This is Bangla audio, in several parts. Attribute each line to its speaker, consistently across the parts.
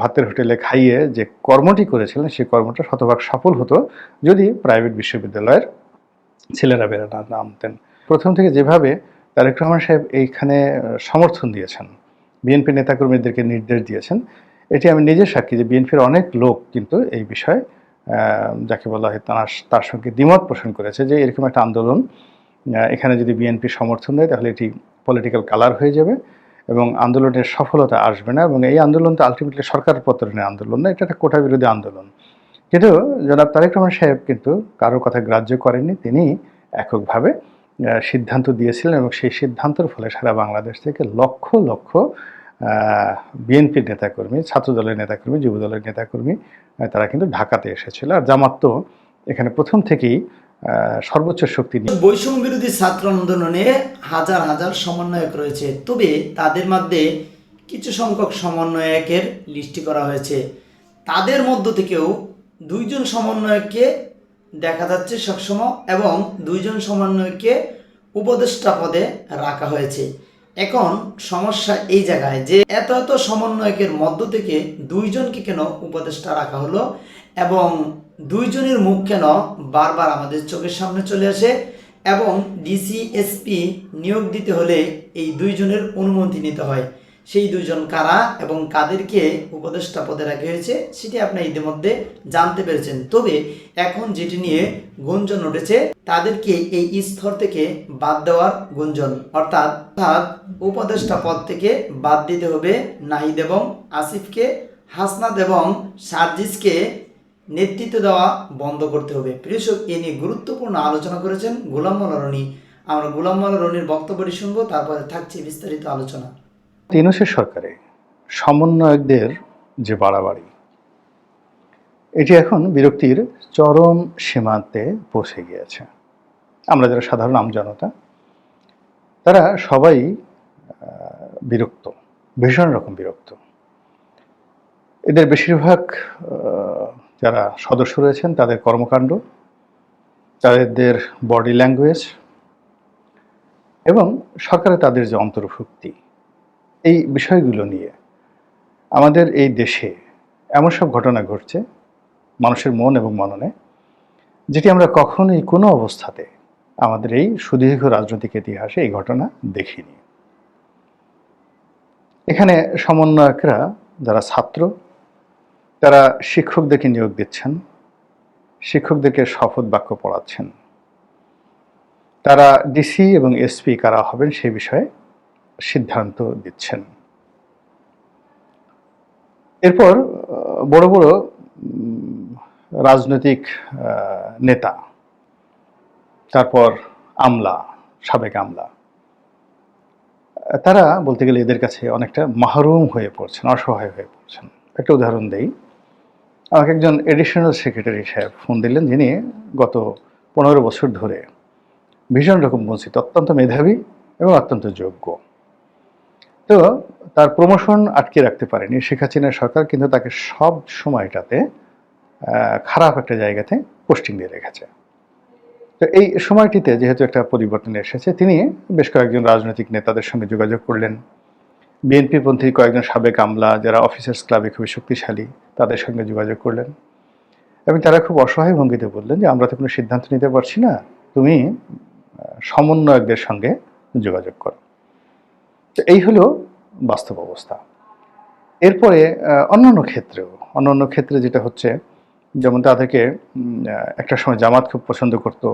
Speaker 1: ভাতের হোটেলে খাইয়ে যে কর্মটি করেছিলেন, সেই কর্মটা শতভাগ সফল হতো যদি প্রাইভেট বিশ্ববিদ্যালয়ের ছেলেরা বেড়ে না নামতেন। প্রথম থেকে যেভাবে তারেক রহমান সাহেব এইখানে সমর্থন দিয়েছেন, বিএনপি নেতাকর্মীদেরকে নির্দেশ দিয়েছেন, এটি আমি নিজে সাক্ষী যে বিএনপির অনেক লোক কিন্তু এই বিষয়ে যাকে বলা হয় তার তার সঙ্গে দ্বিমত পোষণ করেছে যে এরকম একটা আন্দোলন এখানে যদি বিএনপি সমর্থন দেয় তাহলে এটি পলিটিক্যাল কালার হয়ে যাবে। এবং আন্দোলনের সফলতা আসবে না এবং এই আন্দোলন তো আলটিমেটলি সরকার পতনের আন্দোলন না, এটা একটা কোটা বিরোধী আন্দোলন। কিন্তু জনাব তারেক রহমান সাহেব কিন্তু কারোর কথা গ্রাহ্য করেননি, তিনি এককভাবে সিদ্ধান্ত দিয়েছিলেন এবং সেই সিদ্ধান্তের ফলে সারা বাংলাদেশ থেকে লক্ষ লক্ষ বিএনপির নেতাকর্মী, ছাত্রদলের নেতাকর্মী, যুবদলের নেতাকর্মী তারা কিন্তু ঢাকাতে এসেছিল। আর জামাত তো এখানে প্রথম থেকেই সর্বোচ্চ শক্তি নিয়ে।
Speaker 2: বৈষম্য বিরোধী ছাত্র আন্দোলনে হাজার হাজার সমন্বয়ক রয়েছে। তবে তাদের মধ্যে কিছু সংখ্যক সমন্বয়কের লিস্টি করা হয়েছে। তাদের মধ্য থেকেও দুইজন সমন্বয়ককে দেখা যাচ্ছে সবসময় এবং দুইজন সমন্বয়ককে উপদেষ্টা পদে রাখা হয়েছে। এখন সমস্যা এই জায়গায় যে এত এত সমন্বয়কের মধ্য থেকে দুইজনকে কেন উপদেষ্টা রাখা হলো এবং দুইজনের মুখ কেন বারবার আমাদের চোখের সামনে চলে আসে এবং ডিসিএসপি নিয়োগ দিতে হলে এই দুইজনের অনুমতি নিতে হয়। সেই দুইজন কারা এবং কাদেরকে উপদেষ্টা পদে রাখা হয়েছে সেটি আপনি ইতিমধ্যে জানতে পেরেছেন। তবে এখন যেটি নিয়ে গুঞ্জন উঠেছে, তাদেরকে এই স্তর থেকে বাদ দেওয়ার গুঞ্জন। অর্থাৎ উপদেষ্টা পদ থেকে বাদ দিতে হবে নাহিদ এবং আসিফকে হাসনাদ এবং সার্জিসকে নেতৃত্ব দেওয়া বন্ধ করতে হবে। প্রিয়সক এ নিয়ে গুরুত্বপূর্ণ আলোচনা করেছেন গোলাম মোল্লা রনি। আমরা গোলাম মোল্লা রনির বক্তব্যটি শুনব, তারপরে থাকছে বিস্তারিত আলোচনা।
Speaker 1: তিনশের সরকারে সমন্বয়কদের যে বাড়াবাড়ি, এটি এখন বিরক্তির চরম সীমান্তে পৌঁছে গিয়েছে। আমরা যারা সাধারণ আমজনতা তারা সবাই বিরক্ত, ভীষণ রকম বিরক্ত। এদের বেশিরভাগ যারা সদস্য রয়েছেন, তাদের কর্মকাণ্ড, তাদের বডি ল্যাঙ্গুয়েজ এবং সরকারে তাদের যে অন্তর্ভুক্তি, এই বিষয়গুলো নিয়ে আমাদের এই দেশে এমন সব ঘটনা ঘটছে মানুষের মন এবং মননে, যেটি আমরা কখনোই কোনো অবস্থাতে আমাদের এই সুদীর্ঘ রাজনৈতিক ইতিহাসে এই ঘটনা দেখিনি। এখানে সমন্বয়করা, যারা ছাত্র তারা শিক্ষকদেরকে নিয়োগ দিচ্ছেন, শিক্ষকদেরকে শপথ বাক্য পড়াচ্ছেন। তারা ডিসি এবং এসপি কারা হবেন সেই বিষয়ে সিদ্ধান্ত দিচ্ছেন। এরপর, বড় বড় রাজনৈতিক নেতা, তারপর আমলা, সাবেক আমলা, তারা বলতে গেলে এদের কাছে অনেকটা মাহরুম হয়ে পড়ছেন, অসহায় হয়ে পড়ছেন। একটা উদাহরণ দেই। আমাকে একজন এডিশনাল সেক্রেটারি সাহেব ফোন দিলেন, যিনি গত পনেরো বছর ধরে ভীষণ রকম বঞ্চিত, অত্যন্ত মেধাবী এবং অত্যন্ত যোগ্য। তো তার প্রমোশন আটকে রাখতে পারেনি শেখ হাসিনা সরকার, কিন্তু তাকে সব সময়টাতে খারাপ একটা জায়গাতে পোস্টিং দিয়ে রেখেছে। তো এই সময়টিতে যেহেতু একটা পরিবর্তন এসেছে, তিনি বেশ কয়েকজন রাজনৈতিক নেতাদের সঙ্গে যোগাযোগ করলেন। বিএনপিপন্থী কয়েকজন সাবেক আমলা যারা অফিসার্স ক্লাবে খুবই শক্তিশালী, তাদের সঙ্গে যোগাযোগ করলেন। এবং তারা খুব অসহায় ভঙ্গিতে বললেন যে, আমরা তো কোনো সিদ্ধান্ত নিতে পারছি না। তুমি সমন্বয়কদের সঙ্গে যোগাযোগ করো। তো এই হলো বাস্তব অবস্থা। এরপরে অন্যান্য ক্ষেত্রেও, অন্যান্য ক্ষেত্রে যেটা হচ্ছে, যেমন তাদেরকে একটা সময় জামাত খুব পছন্দ করত,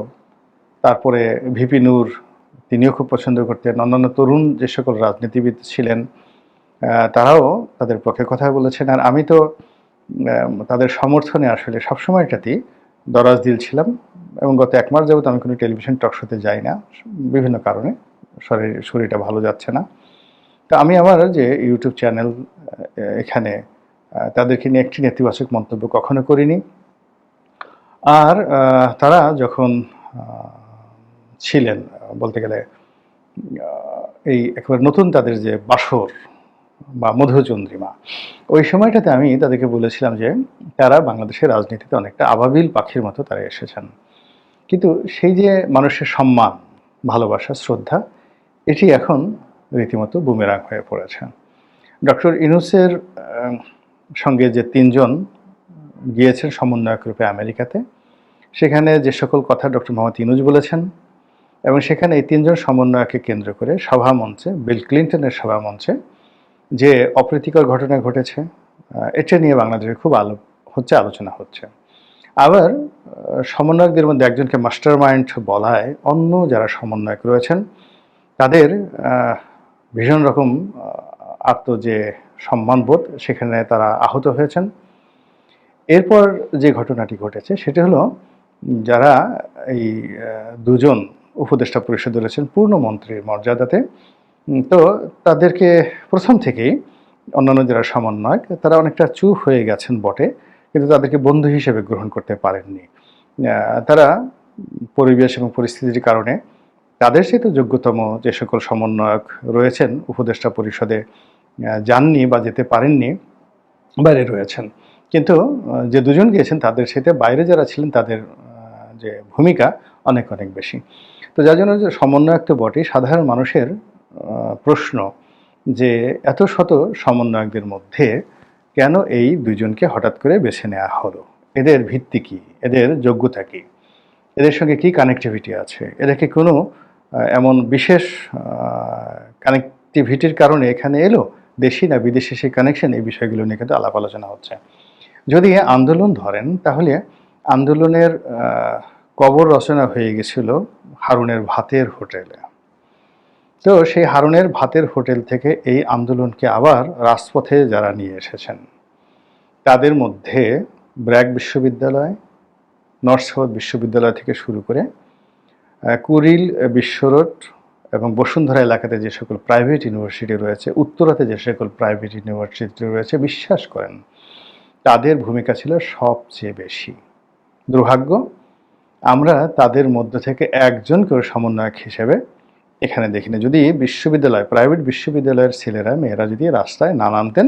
Speaker 1: তারপরে ভিপি নূর তিনিও খুব পছন্দ করতেন। অন্যান্য তরুণ যে সকল রাজনীতিবিদ ছিলেন তারাও তাদের পক্ষে কথা বলেছেন। আর আমি তো তাদের সমর্থনে আসলে সবসময়টাতেই দরাজ দিল ছিলাম এবং গত এক মাস যাবত আমি কোনো টেলিভিশন টক শোতে যাই না, বিভিন্ন কারণে শরীর, শরীরটা ভালো যাচ্ছে না। তো আমি আমার যে ইউটিউব চ্যানেল এখানে তাদেরকে নিয়ে একটি নেতিবাচক মন্তব্য কখনো করিনি। আর তারা যখন ছিলেন বলতে গেলে এই একেবারে নতুন তাদের যে বাসর বা মধুচন্দ্রিমা, ওই সময়টাতে আমি তাদেরকে বলেছিলাম যে তারা বাংলাদেশের রাজনীতিতে অনেকটা আবাবিল পাখির মতো তারা এসেছেন। কিন্তু সেই যে মানুষের সম্মান, ভালোবাসা, শ্রদ্ধা, এটি এখন রীতিমতো বুমেরাং হয়ে পড়েছে। ডক্টর ইনুসের সঙ্গে যে তিনজন গিয়েছেন সমন্বয়ক রূপে আমেরিকাতে, সেখানে যে সকল কথা ডক্টর মোহাম্মদ ইনুজ বলেছেন এবং সেখানে এই তিনজন সমন্বয়কে কেন্দ্র করে সভা মঞ্চে, বিল ক্লিন্টনের সভা মঞ্চে যে অপ্রীতিকর ঘটনা ঘটেছে এটা নিয়ে বাংলাদেশে খুব আলো, হচ্ছে, আলোচনা হচ্ছে। আবার সমন্বয়কদের মধ্যে একজনকে মাস্টার মাইন্ড বলায় অন্য যারা সমন্বয়ক রয়েছেন, তাদের ভীষণ রকম আত্ম যে সম্মানবোধ, সেখানে তারা আহত হয়েছেন। এরপর যে ঘটনাটি ঘটেছে, সেটা হলো যারা এই দুজন উপদেষ্টা পরিষদে রয়েছেন পূর্ণ মন্ত্রীর মর্যাদাতে। তো তাদেরকে প্রথম থেকেই অন্যান্য যারা সমন্বয়ক, তারা অনেকটা চুপ হয়ে গেছেন বটে, কিন্তু তাদেরকে বন্ধু হিসেবে গ্রহণ করতে পারেননি। তারা পরিবেশ এবং পরিস্থিতির কারণে তাদের সাথে যোগ্যতম যে সকল সমন্বয়ক রয়েছেন উপদেষ্টা পরিষদে যাননি বা যেতে পারেননি, বাইরে রয়েছেন। কিন্তু যে দুজন গিয়েছেন তাদের সাথে বাইরে যারা ছিলেন তাদের যে ভূমিকা অনেক অনেক বেশি। তো যার জন্য যে সমন্বয়ক তো বটেই, সাধারণ মানুষের প্রশ্ন যে এত শত সমন্বয়কদের মধ্যে কেন এই দুজনকে হঠাৎ করে বেছে নেওয়া হলো? এদের ভিত্তি কি? এদের যোগ্যতা কি? এদের সঙ্গে কি কানেক্টিভিটি আছে? এরা কি কোনো এমন বিশেষ কানেক্টিভিটির কারণে এখানে এলো? দেশি না বিদেশি সেই কানেকশন এই বিষয়গুলো নিয়ে কিন্তু আলাপ আলোচনা হচ্ছে। যদি আন্দোলন ধরেন, তাহলে আন্দোলনের কবর রচনা হয়ে গেছিল হারুনের ভাতের হোটেলে। তো সেই হারুনের ভাতের হোটেল থেকে এই আন্দোলনকে আবার রাজপথে যারা নিয়ে এসেছেন, তাদের মধ্যে ব্র্যাক বিশ্ববিদ্যালয়, নর্থ বিশ্ববিদ্যালয় থেকে শুরু করে কুরিল, বিশ্বরোড এবং বসুন্ধরা এলাকাতে যে সকল প্রাইভেট ইউনিভার্সিটি রয়েছে, উত্তরাতে যে সকল প্রাইভেট ইউনিভার্সিটি রয়েছে, বিশ্বাস করেন, তাদের ভূমিকা ছিল সবচেয়ে বেশি। দুর্ভাগ্য আমরা তাদের মধ্য থেকে একজনকেও সমন্বয়ক হিসেবে এখানে দেখিনি যদি বিশ্ববিদ্যালয়, প্রাইভেট বিশ্ববিদ্যালয়ের ছেলেরা, মেয়েরা যদি রাস্তায় না নামতেন,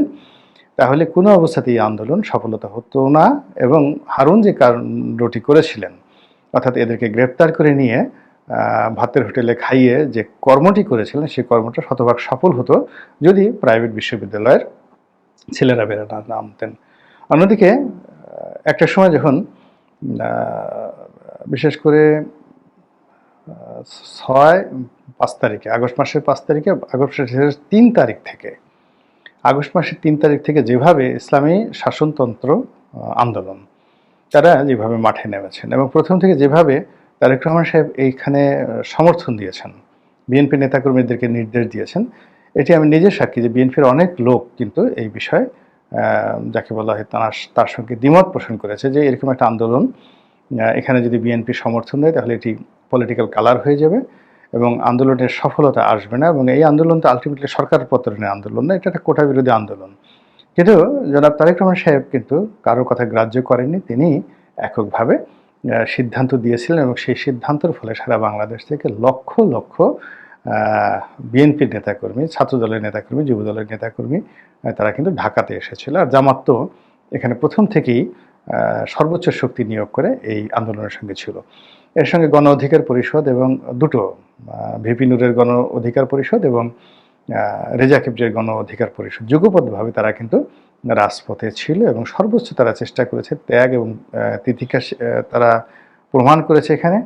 Speaker 1: তাহলে কোনো অবস্থাতেই আন্দোলন সফলতা হতো না এবং হারুন যে কাণ্ডটি করেছিলেন, অর্থাৎ এদেরকে গ্রেপ্তার করে নিয়ে ভাতের হোটেলে খাইয়ে যে কর্মটি করেছিলেন, সেই কর্মটা শতভাগ সফল হতো যদি প্রাইভেট বিশ্ববিদ্যালয়ের ছেলেরা না নামতেন। অন্যদিকে একটা সময় যখন বিশেষ করে ছয় পাঁচ তারিখে, আগস্ট মাসের পাঁচ তারিখে, আগস্ট মাসের তিন তারিখ থেকে। আগস্ট মাসের তিন তারিখ থেকে যেভাবে ইসলামী শাসনতন্ত্র আন্দোলন, তারা যেভাবে মাঠে নেমেছেন এবং প্রথম থেকে যেভাবে তারেক রহমান সাহেব এইখানে সমর্থন দিয়েছেন, বিএনপি নেতাকর্মীদেরকে নির্দেশ দিয়েছেন, এটি আমি নিজে সাক্ষী যে বিএনপির অনেক লোক কিন্তু এই বিষয়ে যাকে বলা হয় তার তার সঙ্গে দ্বিমত পোষণ করেছে যে এরকম একটা আন্দোলন এখানে যদি বিএনপি সমর্থন দেয়, তাহলে এটি পলিটিক্যাল কালার হয়ে যাবে এবং আন্দোলনের সফলতা আসবে না এবং এই আন্দোলন তো আলটিমেটলি সরকার পত্রনের আন্দোলন না, এটা একটা কোটা বিরোধী আন্দোলন। কিন্তু জনাব তারেক রহমান সাহেব কিন্তু কারোর কথা গ্রাহ্য করেননি, তিনি এককভাবে সিদ্ধান্ত দিয়েছিলেন এবং সেই সিদ্ধান্তের ফলে সারা বাংলাদেশ থেকে লক্ষ লক্ষ বিএনপির নেতাকর্মী, ছাত্রদলের নেতাকর্মী, যুবদলের নেতাকর্মী তারা কিন্তু ঢাকাতে এসেছিল। আর জামাত তো এখানে প্রথম থেকেই সর্বোচ্চ শক্তি নিয়োগ করে এই আন্দোলনের সঙ্গে ছিল। এর সঙ্গে গণ অধিকার পরিষদ এবং দুটো ভিপি নুরের গণ অধিকার পরিষদ এবং রেজা কিবজের গণ অধিকার পরিষদ। যুগপথভাবে তারা কিন্তু রাজপথে ছিল এবং সর্বোচ্চ তারা চেষ্টা করেছে ত্যাগ এবং তিথিকা তারা প্রমাণ করেছে এখানে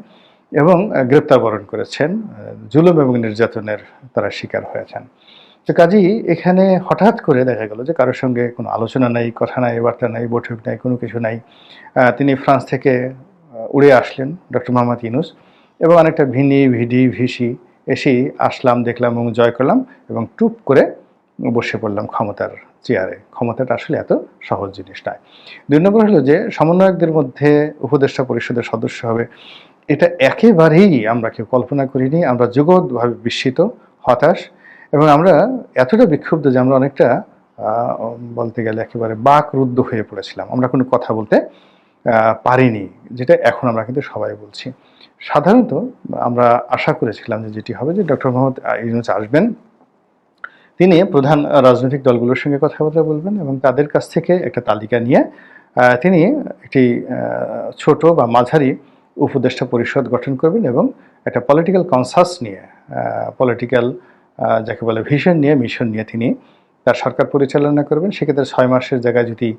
Speaker 1: এবং গ্রেপ্তার বরণ করেছেন। জুলুম এবং নির্যাতনের তারা শিকার হয়েছেন। তো কাজেই এখানে হঠাৎ করে দেখা গেল যে কারোর সঙ্গে কোনো আলোচনা নাই, কথা নাই, বার্তা নাই, বৈঠক নাই, কোনো কিছু নাই। তিনি ফ্রান্স থেকে উড়ে আসলেন ডক্টর মোহাম্মদ ইউনুস এবং অনেকটা ভিনি, ভিডি, ভিসি এসেই আসলাম, দেখলাম এবং জয় করলাম এবং টুপ করে বসে পড়লাম ক্ষমতার চেয়ারে। ক্ষমতাটা আসলে এত সহজ জিনিস নয়। দুই নম্বর হলো যে সমন্বয়কদের মধ্যে উপদেষ্টা পরিষদের সদস্য হবে, এটা একেবারেই আমরা কেউ কল্পনা করিনি। আমরা জগৎভাবে বিস্মিত, হতাশ এবং আমরা এতটা বিক্ষুব্ধ যে আমরা অনেকটা বলতে গেলে একেবারে বাক রুদ্ধ হয়ে পড়েছিলাম। আমরা কোনো কথা বলতে পারিনি, যেটা এখন আমরা কিন্তু সবাই বলছি। সাধারণত আমরা আশা করেছিলাম যে যেটি হবে যে ডক্টর মোহাম্মদ ইউনুস আসবেন। তিনি প্রধান রাজনৈতিক দলগুলোর সঙ্গে কথাবার্তা বলবেন এবং তাদের কাছ থেকে একটা তালিকা নিয়ে তিনি একটি ছোট বা মাঝারি উপদেষ্টা পরিষদ গঠন করবেন এবং একটা পলিটিক্যাল কনসাস নিয়ে পলিটিক্যাল যাকে বলে ভিশন নিয়ে, মিশন নিয়ে তিনি তার সরকার পরিচালনা করবেন। সেক্ষেত্রে ছয় মাসের জায়গায় যদি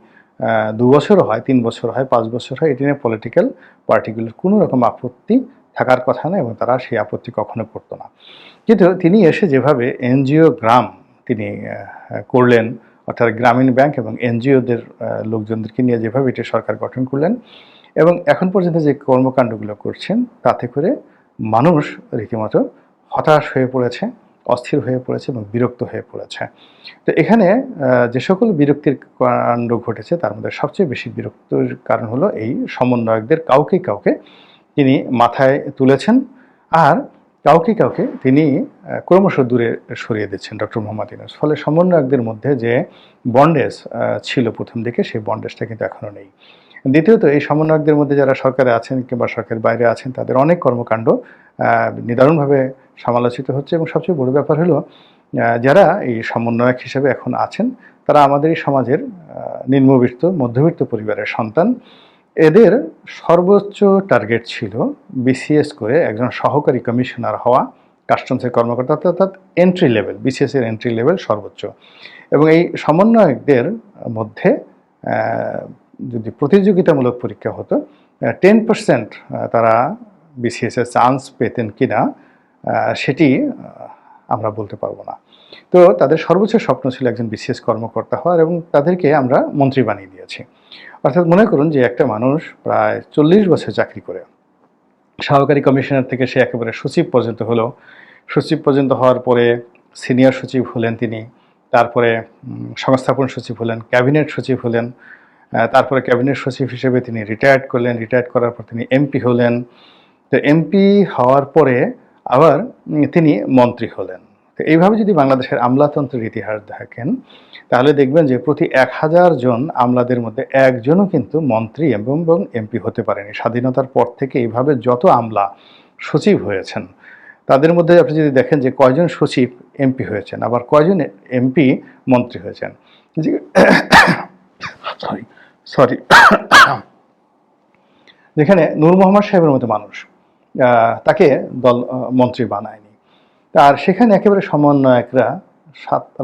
Speaker 1: দু বছর হয়, তিন বছর হয়, পাঁচ বছর হয়, এটি নিয়ে পলিটিক্যাল পার্টিগুলোর কোনো রকম আপত্তি থাকার কথা না এবং তারা সেই আপত্তি কখনো করতো না। কিন্তু তিনি এসে যেভাবে এনজিও গ্রাম তিনি করলেন, অর্থাৎ গ্রামীণ ব্যাংক এবং এনজিওদের লোকজনদেরকে নিয়ে যেভাবে এটি সরকার গঠন করলেন এবং এখন পর্যন্ত যে কর্মকাণ্ডগুলো করছেন, তাতে করে মানুষ রীতিমতো হতাশ হয়ে পড়েছে। অস্থির হয়ে পড়েছে এবং বিরক্ত হয়ে পড়েছে। তো এখানে যে সকল বিরক্তির কাণ্ড ঘটেছে, তার মধ্যে সবচেয়ে বেশি বিরক্তির কারণ হলো এই সমন্বয়কদের কাউকে কাউকে তিনি মাথায় তুলেছেন আর কাউকে কাউকে তিনি ক্রমশ দূরে সরিয়ে দিচ্ছেন ডক্টর মোহাম্মদ ইউনুস। ফলে সমন্বয়কদের মধ্যে যে বন্ডেজ ছিল প্রথম দিকে, সেই বন্ডেজটা কিন্তু এখনও নেই। দ্বিতীয়ত, এই সমন্বয়কদের মধ্যে যারা সরকারে আছেন কিংবা সরকারের বাইরে আছেন, তাদের অনেক কর্মকাণ্ড নিদারুণভাবে সমালোচিত হচ্ছে এবং সবচেয়ে বড় ব্যাপার হলো যারা এই সমন্বয়ক হিসেবে এখন আছেন, তারা আমাদের এই সমাজের নিম্নবিত্ত, মধ্যবিত্ত পরিবারের সন্তান। এদের সর্বোচ্চ টার্গেট ছিল বিসিএস করে একজন সহকারী কমিশনার হওয়া, কাস্টমসের কর্মকর্তা, অর্থাৎ এন্ট্রি লেভেল বিসিএস এর এন্ট্রি লেভেল সর্বোচ্চ। এবং এই সমন্বয়কদের মধ্যে যদি প্রতিযোগিতামূলক পরীক্ষা হতো টেন পার্সেন্ট তারা বিসিএস এর চান্স পেতেন কিনা সেটি আমরা বলতে পারব না। তো তাদের সর্বোচ্চ স্বপ্ন ছিল একজন বিসিএস কর্মকর্তা হওয়ার এবং তাদেরকে আমরা মন্ত্রী বানিয়ে দিয়েছি। অর্থাৎ মনে করুন যে একটা মানুষ প্রায় চল্লিশ বছর চাকরি করে। সহকারী কমিশনার থেকে সে একেবারে সচিব পর্যন্ত হলো। সচিব পর্যন্ত হওয়ার পরে সিনিয়র সচিব হলেন তিনি। তারপরে সংস্থাপন সচিব হলেন, ক্যাবিনেট সচিব হলেন। তারপরে ক্যাবিনেট সচিব হিসেবে তিনি রিটায়ার্ড করলেন। রিটায়ার্ড করার পর তিনি এমপি হলেন। তো এমপি হওয়ার পরে আবার তিনি মন্ত্রী হলেন। তো এইভাবে যদি বাংলাদেশের আমলাতন্ত্রের ইতিহাস দেখেন, তাহলে দেখবেন যে প্রতি এক হাজার জন আমলাদের মধ্যে একজনও কিন্তু মন্ত্রী এবং এমপি হতে পারেনি। স্বাধীনতার পর থেকে এইভাবে যত আমলা সচিব হয়েছেন, তাদের মধ্যে আপনি যদি দেখেন যে কয়জন সচিব এমপি হয়েছেন, আবার কয়জন এমপি মন্ত্রী হয়েছেন সরি সরি যেখানে নূর মোহাম্মদ সাহেবের মতো মানুষ তাকে দল মন্ত্রী বানায়নি। আর সেখানে একেবারে সমন্বয়করা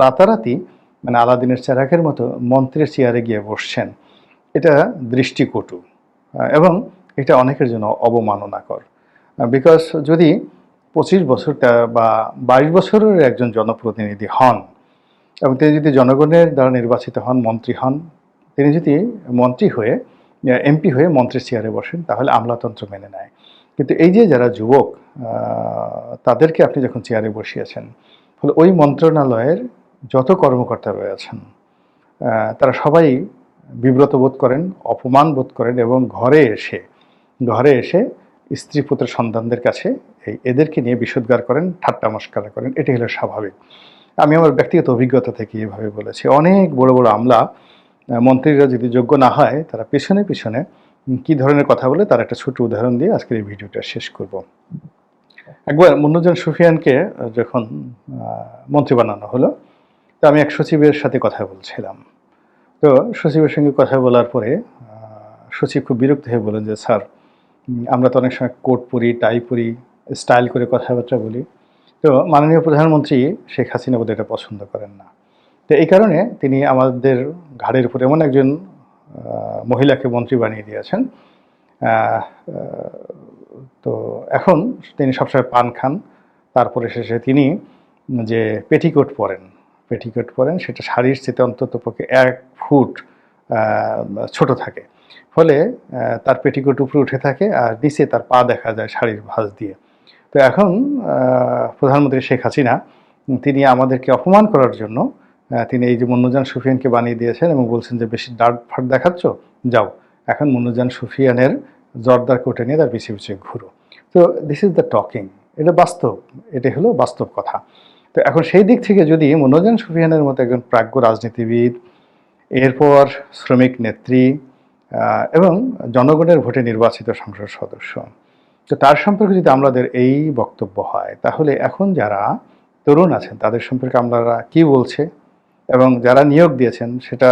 Speaker 1: রাতারাতি মানে আলাদিনের চেরাকের মতো মন্ত্রীর চেয়ারে গিয়ে বসছেন। এটা দৃষ্টিকটু এবং এটা অনেকের জন্য অবমাননাকর। বিকজ যদি পঁচিশ বছর বা বাইশ বছরের একজন জনপ্রতিনিধি হন, এবং তিনি যদি জনগণের দ্বারা নির্বাচিত হন, মন্ত্রী হন, তিনি যদি মন্ত্রী হয়ে, এমপি হয়ে মন্ত্রীর চেয়ারে বসেন, তাহলে আমলাতন্ত্র মেনে নেয়। কিন্তু এই যে যারা যুবক তাদেরকে আপনি যখন চেয়ারে বসিয়েছেন ফলে ওই মন্ত্রণালয়ের যত কর্মকর্তা রয়েছেন তারা সবাই বিব্রত বোধ করেন, অপমান বোধ করেন এবং ঘরে এসে ঘরে এসে স্ত্রী পুত্র সন্তানদের কাছে এই এদেরকে নিয়ে বিশুদ্গার করেন, ঠাট্টা মস্কারা করেন এটি হলো স্বাভাবিক। আমি আমার ব্যক্তিগত অভিজ্ঞতা থেকে এভাবে বলেছি, অনেক বড় বড় আমলা মন্ত্রীরা যদি যোগ্য না হয়, তারা পিছনে পিছনে কি ধরনের কথা বলে তার একটা ছোট উদাহরণ দিয়ে আজকের এই ভিডিওটা শেষ করব। একবার মুন্নুজান সুফিয়ানকে যখন মন্ত্রী বানানো হলো, তো আমি এক সচিবের সাথে কথা বলছিলাম। তো সচিবের সঙ্গে কথা বলার পরে সচিব খুব বিরক্ত হয়ে বলেন যে, স্যার আমরা তো অনেক সময় কোট পরি টাই পরি স্টাইল করে কথাবার্তা বলি। তো মাননীয় প্রধানমন্ত্রী শেখ হাসিনা বোধহয় এটা পছন্দ করেন না। তো এই কারণে তিনি আমাদের ঘাড়ের উপর এমন একজন মহিলাকে মন্ত্রী বানিয়ে দিয়েছেন। তো এখন তিনি সবসময় পান খান। তারপরে শেষে তিনি যে পেটিকোট পরেন পেটিকোট পরেন, সেটা শাড়ির চেতে অন্তত পক্ষে এক ফুট ছোট থাকে। ফলে তার পেটিকোট উপরে উঠে থাকে আর নিচে তার পা দেখা যায় শাড়ির ভাঁজ দিয়ে। তো এখন প্রধানমন্ত্রী শেখ হাসিনা তিনি আমাদেরকে অপমান করার জন্য তিনি এই যে মন্নুজান সুফিয়ানকে বানিয়ে দিয়েছেন এবং বলছেন যে, বেশি ডার্ট ফাট দেখাচ্ছ? যাও। এখন মন্নুজান সুফিয়ানের জর্দার কোটে নিয়ে তার পিছিয়ে পিছিয়ে ঘুরো। তো দিস ইজ দ্য টকিং এটা বাস্তব। এটা হলো বাস্তব কথা। তো এখন সেই দিক থেকে যদি মনোজান সুফিয়ানের মতো একজন প্রাজ্ঞ রাজনীতিবিদ, এরপর শ্রমিক নেত্রী এবং জনগণের ভোটে নির্বাচিত সংসদ সদস্য, তো তার সম্পর্কে যদি আমাদের এই বক্তব্য হয়, তাহলে এখন যারা তরুণ আছেন, তাদের সম্পর্কে আমরা কি বলছে? এবং যারা নিয়োগ দিয়েছেন, সেটা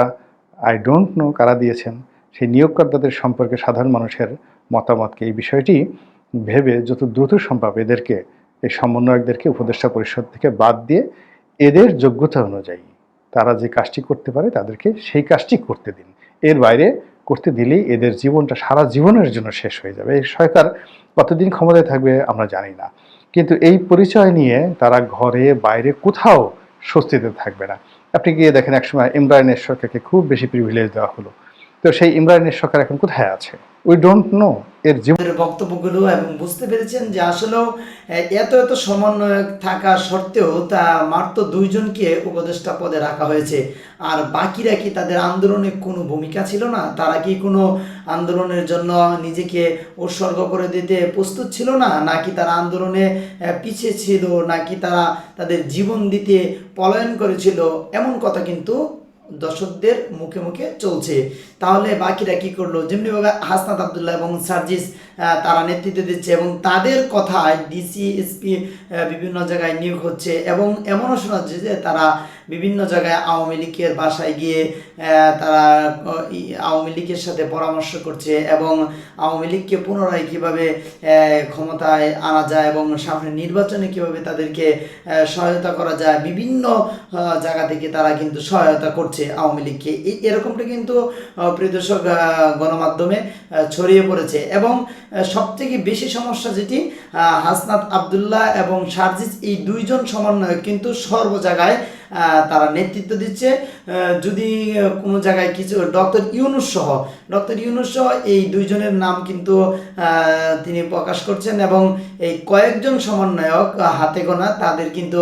Speaker 1: আই ডোন্ট নো কারা দিয়েছেন, সেই নিয়োগকর্তাদের সম্পর্কে সাধারণ মানুষের মতামতকে এই বিষয়টি ভেবে যত দ্রুত সম্ভব এদেরকে, এই সমন্বয়কদেরকে, উপদেষ্টা পরিষদ থেকে বাদ দিয়ে এদের যোগ্যতা অনুযায়ী তারা যে কাজটি করতে পারে, তাদেরকে সেই কাজটি করতে দিন। এর বাইরে করতে দিলেই এদের জীবনটা সারা জীবনের জন্য শেষ হয়ে যাবে। এই সরকার কতদিন ক্ষমতায় থাকবে আমরা জানি না। কিন্তু এই পরিচয় নিয়ে তারা ঘরে, বাইরে কোথাও স্বস্তিতে থাকবে না। আপনি গিয়ে দেখেন একসময় ইমরানের সরকারকে খুব বেশি প্রিভিলেজ দেওয়া হলো। তো সেই ইমরানের সরকার এখন কোথায় আছে? উই ডোন্ট নো এর জীবন
Speaker 2: তাদের বক্তব্যগুলো এবং বুঝতে পেরেছেন যে আসলেও এত এত সমন্বয়ক থাকা সত্ত্বেও তা মাত্র দুইজনকে উপদেষ্টা পদে রাখা হয়েছে। আর বাকিরা কি তাদের আন্দোলনে কোনো ভূমিকা ছিল না? তারা কি কোনো আন্দোলনের জন্য নিজেকে উৎসর্গ করে দিতে প্রস্তুত ছিল না? নাকি তারা আন্দোলনে পিছিয়ে ছিল? নাকি তারা তাদের জীবন দিতে পলায়ন করেছিল? এমন কথা কিন্তু দর্শকদের মুখে মুখে চলছে। তাহলে বাকিরা কি করল? যেমনিভাবে হাসনাত আবদুল্লাহ এবং সার্জিস তারা নেতৃত্ব দিচ্ছে এবং তাদের কথায় ডিসি এসপি বিভিন্ন জায়গায় নিয়োগ হচ্ছে এবং এমনও শোনা যাচ্ছে যে তারা বিভিন্ন জায়গায় আওয়ামী লীগের বাসায় গিয়ে তারা আওয়ামী লীগের সাথে পরামর্শ করছে এবং আওয়ামী লীগকে পুনরায় কীভাবে ক্ষমতায় আনা যায় এবং সামনে নির্বাচনে কীভাবে তাদেরকে সহায়তা করা যায়, বিভিন্ন জায়গা থেকে তারা কিন্তু সহায়তা করছে আওয়ামী লীগকে। এরকমটা কিন্তু আহ, প্রিয় দর্শক গণমাধ্যমে ছড়িয়ে পড়েছে। এবং সবথেকে বেশি সমস্যা যেটি হাসনাত আবদুল্লাহ এবং সার্জিস এই দুইজন সমন্বয়ক কিন্তু সর্ব জায়গায় তারা নেতৃত্ব দিচ্ছে। যদি কোনো জায়গায় কিছু, ডক্টর ইউনুস সহ, ডক্টর ইউনুস সহ এই দুইজনের নাম কিন্তু তিনি প্রকাশ করছেন এবং এই কয়েকজন সমন্বয়ক হাতে গোনা তাদের কিন্তু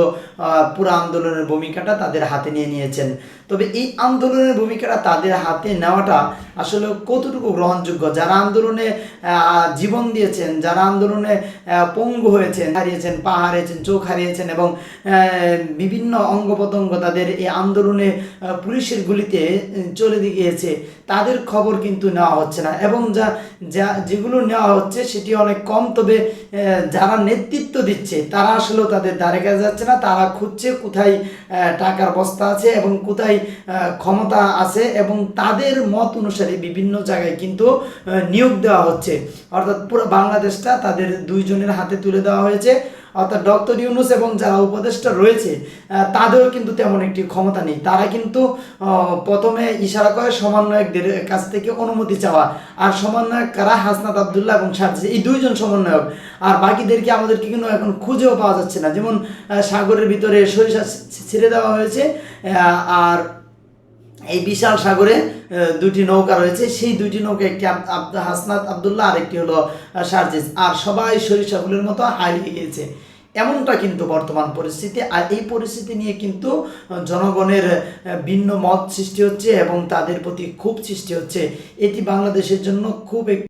Speaker 2: পুরো আন্দোলনের ভূমিকাটা তাদের হাতে নিয়ে নিয়েছেন। তবে এই আন্দোলনের ভূমিকাটা তাদের হাতে নেওয়াটা আসলে কতটুকু গ্রহণযোগ্য? যারা আন্দোলনে জীবন দিয়েছেন, যারা আন্দোলনে পঙ্গু হয়েছেন, হারিয়েছেন পা হারিয়েছেন চোখ হারিয়েছেন এবং বিভিন্ন অঙ্গ প্রত্যঙ্গ তাদের এই আন্দোলনে পুলিশের গুলিতে চলে গিয়েছে। তাদের খবর কিন্তু নেওয়া হচ্ছে না। এবং যা যা, যেগুলো নেওয়া হচ্ছে সেটি অনেক কম, তবে যারা নেতৃত্ব দিচ্ছে, তারা আসলেও তাদের দ্বারে কাছে যাচ্ছে না। তারা খুঁজছে কোথায় টাকার বস্তা আছে এবং কোথায় ক্ষমতা আছে এবং তাদের মত অনুসারে বিভিন্ন জায়গায় কিন্তু নিয়োগ দেওয়া হচ্ছে। অর্থাৎ পুরো বাংলাদেশটা তাদের দুইজনের হাতে তুলে দেওয়া হয়েছে। অর্থাৎ ডক্টর ইউনুস এবং যারা উপদেষ্টা রয়েছে তাদেরও কিন্তু তেমন একটি ক্ষমতা নেই। তারা কিন্তু প্রথমে ইশারা করে সমন্বয়কদের কাছ থেকে অনুমতি চাওয়া। আর সমন্বয়ক কারা? হাসনাত আবদুল্লাহ এবং সার্জিস এই দুইজন সমন্বয়ক। আর বাকিদেরকে আমাদেরকে কিন্তু এখন খুঁজেও পাওয়া যাচ্ছে না। যেমন সাগরের ভিতরে সরিষা ছেড়ে দেওয়া হয়েছে আর এই বিশাল সাগরে দুটি নৌকা রয়েছে। সেই দুটি নৌকা একটি হাসনাত আবদুল্লাহ আরেকটি হলো আহ, সার্জিস। আর সবাই সরিষাগুলির মতো হারিয়ে গিয়েছে। এমনটা কিন্তু বর্তমান পরিস্থিতি। আর এই পরিস্থিতি নিয়ে কিন্তু জনগণের ভিন্ন মত সৃষ্টি হচ্ছে এবং তাদের প্রতি খুব সৃষ্টি হচ্ছে। এটি বাংলাদেশের জন্য খুব